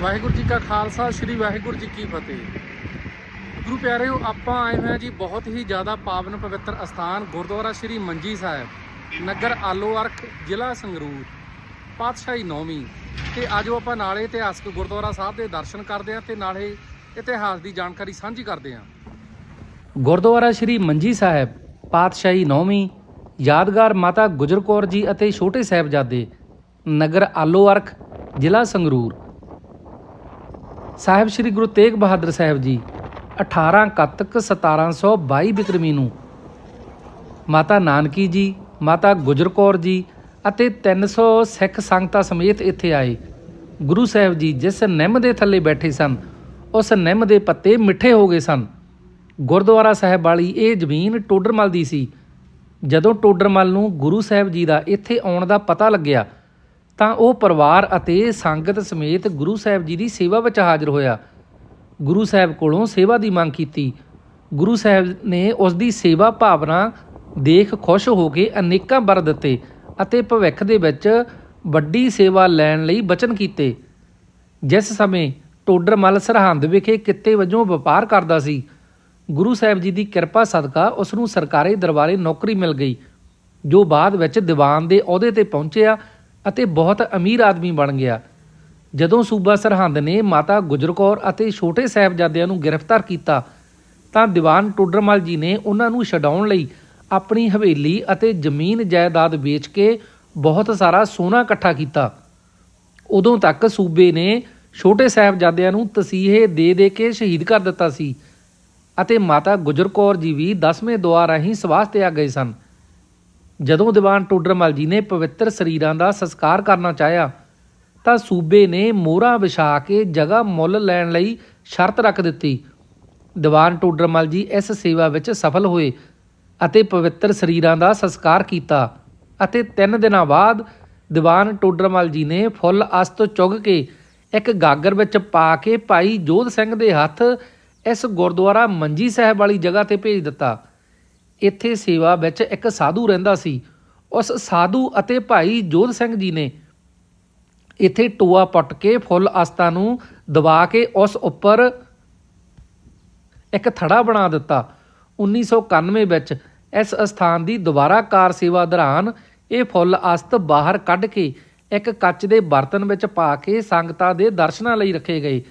ਵਾਹਿਗੁਰੂ ਜੀ ਕਾ ਖਾਲਸਾ, ਸ੍ਰੀ ਵਾਹਿਗੁਰੂ ਜੀ ਕੀ ਫਤਿਹ। ਗੁਰੂ ਪਿਆਰਿਓ, ਆਪਾਂ ਆਏ ਹੋਏ ਹਾਂ ਜੀ ਬਹੁਤ ਹੀ ਜ਼ਿਆਦਾ ਪਾਵਨ ਪਵਿੱਤਰ ਅਸਥਾਨ ਗੁਰਦੁਆਰਾ ਸ੍ਰੀ ਮੰਜੀ ਸਾਹਿਬ, ਨਗਰ ਆਲੋ ਅਰਖ, ਜ਼ਿਲ੍ਹਾ ਸੰਗਰੂਰ, ਪਾਤਸ਼ਾਹੀ ਨੌਵੀਂ। ਤੇ ਆਜੋ ਆਪਾਂ ਨਾਲੇ ਇਤਿਹਾਸਕ ਗੁਰਦੁਆਰਾ ਸਾਹਿਬ ਦੇ ਦਰਸ਼ਨ ਕਰਦੇ ਹਾਂ ਤੇ ਨਾਲੇ ਇਤਿਹਾਸ ਦੀ ਜਾਣਕਾਰੀ ਸਾਂਝੀ ਕਰਦੇ ਹਾਂ। ਗੁਰਦੁਆਰਾ ਸ੍ਰੀ ਮੰਜੀ ਸਾਹਿਬ, ਪਾਤਸ਼ਾਹੀ ਨੌਵੀਂ, ਯਾਦਗਾਰ ਮਾਤਾ ਗੁਜਰ ਕੌਰ ਜੀ ਅਤੇ ਛੋਟੇ ਸਾਹਿਬਜ਼ਾਦੇ, ਨਗਰ ਆਲੋ ਅਰਖ, ਜ਼ਿਲ੍ਹਾ ਸੰਗਰੂਰ। ਸਾਹਿਬ ਸ੍ਰੀ ਗੁਰੂ ਤੇਗ ਬਹਾਦਰ ਸਾਹਿਬ ਜੀ 18 ਕੱਤਕ 1722 ਬਿਕਰਮੀ ਨੂੰ। ਮਾਤਾ ਨਾਨਕੀ ਜੀ, ਮਾਤਾ ਗੁਜਰ ਕੌਰ ਜੀ ਅਤੇ 300 ਸਿੱਖ ਸੰਗਤਾਂ ਸਮੇਤ ਇੱਥੇ ਆਏ। ਗੁਰੂ ਸਾਹਿਬ ਜੀ ਜਿਸ ਨਿੰਮ ਦੇ ਥੱਲੇ ਬੈਠੇ ਸਨ, ਉਸ ਨਿੰਮ ਦੇ ਪੱਤੇ ਮਿੱਠੇ ਹੋ ਗਏ ਸਨ। ਗੁਰਦੁਆਰਾ ਸਾਹਿਬ ਵਾਲੀ ਇਹ ਜ਼ਮੀਨ ਟੋਡਰਮਲ ਦੀ ਸੀ। ਜਦੋਂ ਟੋਡਰਮਲ ਨੂੰ ਗੁਰੂ ਸਾਹਿਬ ਜੀ ਦਾ ਇੱਥੇ ਆਉਣ ਦਾ ਪਤਾ ਲੱਗਿਆ ਤਾਂ ਉਹ ਪਰਿਵਾਰ ਅਤੇ ਸੰਗਤ ਸਮੇਤ ਗੁਰੂ ਸਾਹਿਬ ਜੀ ਦੀ ਸੇਵਾ ਵਿੱਚ ਹਾਜ਼ਰ ਹੋਇਆ। ਗੁਰੂ ਸਾਹਿਬ ਕੋਲੋਂ ਸੇਵਾ ਦੀ ਮੰਗ ਕੀਤੀ। ਗੁਰੂ ਸਾਹਿਬ ਨੇ ਉਸ ਦੀ ਸੇਵਾ ਭਾਵਨਾ ਦੇਖ ਖੁਸ਼ ਹੋ ਕੇ ਅਨੇਕਾਂ ਵਰ ਦਿੱਤੇ ਅਤੇ ਭਵਿੱਖ ਦੇ ਵਿੱਚ ਵੱਡੀ ਸੇਵਾ ਲੈਣ ਲਈ ਬਚਨ ਕੀਤੇ। ਜਿਸ ਸਮੇਂ ਟੋਡਰਮਲ ਸਰਹੰਦ ਵਿਖੇ ਕਿੱਤੇ ਵਜੋਂ ਵਪਾਰ ਕਰਦਾ ਸੀ, ਗੁਰੂ ਸਾਹਿਬ ਜੀ ਦੀ ਕਿਰਪਾ ਸਦਕਾ ਉਸ ਨੂੰ ਸਰਕਾਰੀ ਦਰਬਾਰੇ ਨੌਕਰੀ ਮਿਲ ਗਈ, ਜੋ ਬਾਅਦ ਵਿੱਚ ਦੀਵਾਨ ਦੇ ਅਹੁਦੇ ਤੇ ਪਹੁੰਚਿਆ ਅਤੇ ਬਹੁਤ ਅਮੀਰ ਆਦਮੀ ਬਣ ਗਿਆ। ਜਦੋਂ ਸੂਬਾ ਸਰਹੰਦ ਨੇ ਮਾਤਾ ਗੁਜਰ ਕੌਰ ਅਤੇ ਛੋਟੇ ਸਾਹਿਬਜ਼ਾਦਿਆਂ ਨੂੰ ਗ੍ਰਿਫਤਾਰ ਕੀਤਾ, ਤਾਂ ਦੀਵਾਨ ਟੋਡਰਮਲ ਜੀ ਨੇ ਉਹਨਾਂ ਨੂੰ ਛਡਾਉਣ ਲਈ ਆਪਣੀ ਹਵੇਲੀ ਅਤੇ ਜ਼ਮੀਨ ਜਾਇਦਾਦ ਵੇਚ ਕੇ ਬਹੁਤ ਸਾਰਾ ਸੋਨਾ ਇਕੱਠਾ ਕੀਤਾ। ਉਦੋਂ ਤੱਕ ਸੂਬੇ ਨੇ ਛੋਟੇ ਸਾਹਿਬਜ਼ਾਦਿਆਂ ਨੂੰ ਤਸੀਹੇ ਦੇ ਦੇ ਕੇ ਸ਼ਹੀਦ ਕਰ ਦਿੱਤਾ ਸੀ ਅਤੇ ਮਾਤਾ ਗੁਜਰ ਕੌਰ ਜੀ ਵੀ 10ਵੇਂ ਦੁਆਰ ਰਾਹੀਂ ਸਵਾਸ ਤੇ ਆ ਗਏ ਸਨ। ਜਦੋਂ ਦੀਵਾਨ ਟੋਡਰਮਲ ਜੀ ਨੇ ਪਵਿੱਤਰ ਸਰੀਰਾਂ ਦਾ ਸੰਸਕਾਰ ਕਰਨਾ ਚਾਹਿਆ, ਤਾਂ ਸੂਬੇ ਨੇ ਮੋਹਰਾਂ ਵਿਛਾ ਕੇ ਜਗ੍ਹਾ ਮੁੱਲ ਲੈਣ ਲਈ ਸ਼ਰਤ ਰੱਖ ਦਿੱਤੀ। ਦੀਵਾਨ ਟੋਡਰਮਲ ਜੀ ਇਸ ਸੇਵਾ ਵਿੱਚ ਸਫਲ ਹੋਏ ਅਤੇ ਪਵਿੱਤਰ ਸਰੀਰਾਂ ਦਾ ਸੰਸਕਾਰ ਕੀਤਾ ਅਤੇ 3 ਦਿਨਾਂ ਬਾਅਦ ਦੀਵਾਨ ਟੋਡਰਮਲ ਜੀ ਨੇ ਫੁੱਲ ਅਸਤ ਚੁੱਗ ਕੇ ਇੱਕ ਗਾਗਰ ਵਿੱਚ ਪਾ ਕੇ ਭਾਈ ਜੋਧ ਸਿੰਘ ਦੇ ਹੱਥ ਇਸ ਗੁਰਦੁਆਰਾ ਮੰਜੀ ਸਾਹਿਬ ਵਾਲੀ ਜਗ੍ਹਾ ਤੇ ਭੇਜ ਦਿੱਤਾ। ਇੱਥੇ ਸੇਵਾ ਵਿੱਚ ਇੱਕ ਸਾਧੂ ਰਹਿੰਦਾ ਸੀ। ਉਸ ਸਾਧੂ ਅਤੇ ਭਾਈ ਜੋਧ ਸਿੰਘ ਜੀ ਨੇ ਇੱਥੇ ਟੋਆ ਪੱਟ ਕੇ ਫੁੱਲ ਆਸਤਾ ਨੂੰ ਦਬਾ ਕੇ ਉਸ ਉੱਪਰ ਇੱਕ ਥੜਾ ਬਣਾ ਦਿੱਤਾ। 1991 ਵਿੱਚ ਇਸ ਅਸਥਾਨ ਦੀ ਦੁਬਾਰਾ ਕਾਰ ਸੇਵਾ ਦੌਰਾਨ ਇਹ ਫੁੱਲ ਅਸਤ ਬਾਹਰ ਕੱਢ ਕੇ ਇੱਕ ਕੱਚ ਦੇ ਬਰਤਨ ਵਿੱਚ ਪਾ ਕੇ ਸੰਗਤਾਂ ਦੇ ਦਰਸ਼ਨਾਂ ਲਈ ਰੱਖੇ ਗਏ।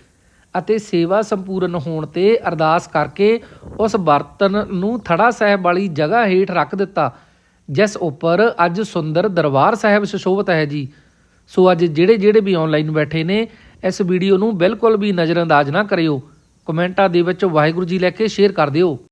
ਅਤੇ ਸੇਵਾ ਸੰਪੂਰਨ ਹੋਣ ਤੇ ਅਰਦਾਸ ਕਰਕੇ ਉਸ ਬਰਤਨ ਨੂੰ ਥੜਾ ਸਾਹਿਬ ਵਾਲੀ ਜਗ੍ਹਾ ਹੇਠ ਰੱਖ ਦਿੱਤਾ, ਜਿਸ ਉੱਪਰ ਅੱਜ ਸੁੰਦਰ ਦਰਬਾਰ ਸਾਹਿਬ ਸੁਸ਼ੋਭਿਤ ਹੈ ਜੀ। ਸੋ ਅੱਜ ਜਿਹੜੇ ਜਿਹੜੇ ਵੀ ਆਨਲਾਈਨ ਬੈਠੇ ਨੇ, ਇਸ ਵੀਡੀਓ ਨੂੰ ਬਿਲਕੁਲ ਵੀ ਨਜ਼ਰਅੰਦਾਜ਼ ਨਾ ਕਰਿਓ। ਕਮੈਂਟਾਂ ਦੇ ਵਿੱਚ ਵਾਹਿਗੁਰੂ ਜੀ ਲੈ ਕੇ ਸ਼ੇਅਰ ਕਰ ਦਿਓ।